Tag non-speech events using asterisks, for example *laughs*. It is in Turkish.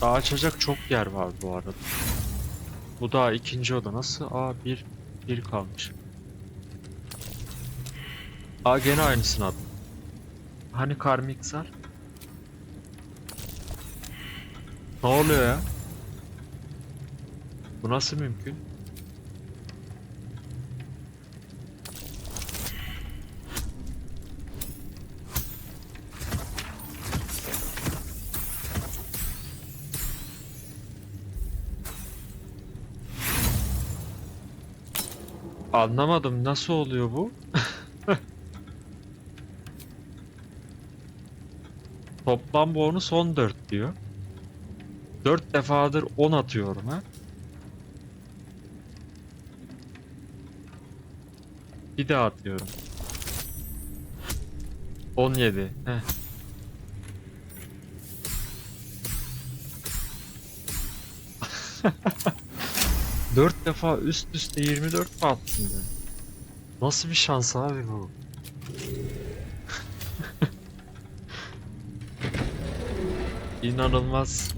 Daha açacak çok yer var bu arada. Bu daha ikinci oda. Nasıl? Aa bir, bir kalmış. Aa gene aynısını attım. Hani karmiksel? Ne oluyor ya? Bu nasıl mümkün? Anlamadım nasıl oluyor bu? *laughs* Toplam bonus 14 diyor. 4 defadır 10 atıyorum ha. Bir daha atıyorum. 17. Heh. *laughs* Dört defa üst üste 24 mi attın ben? Nasıl bir şans abi bu? *laughs* İnanılmaz.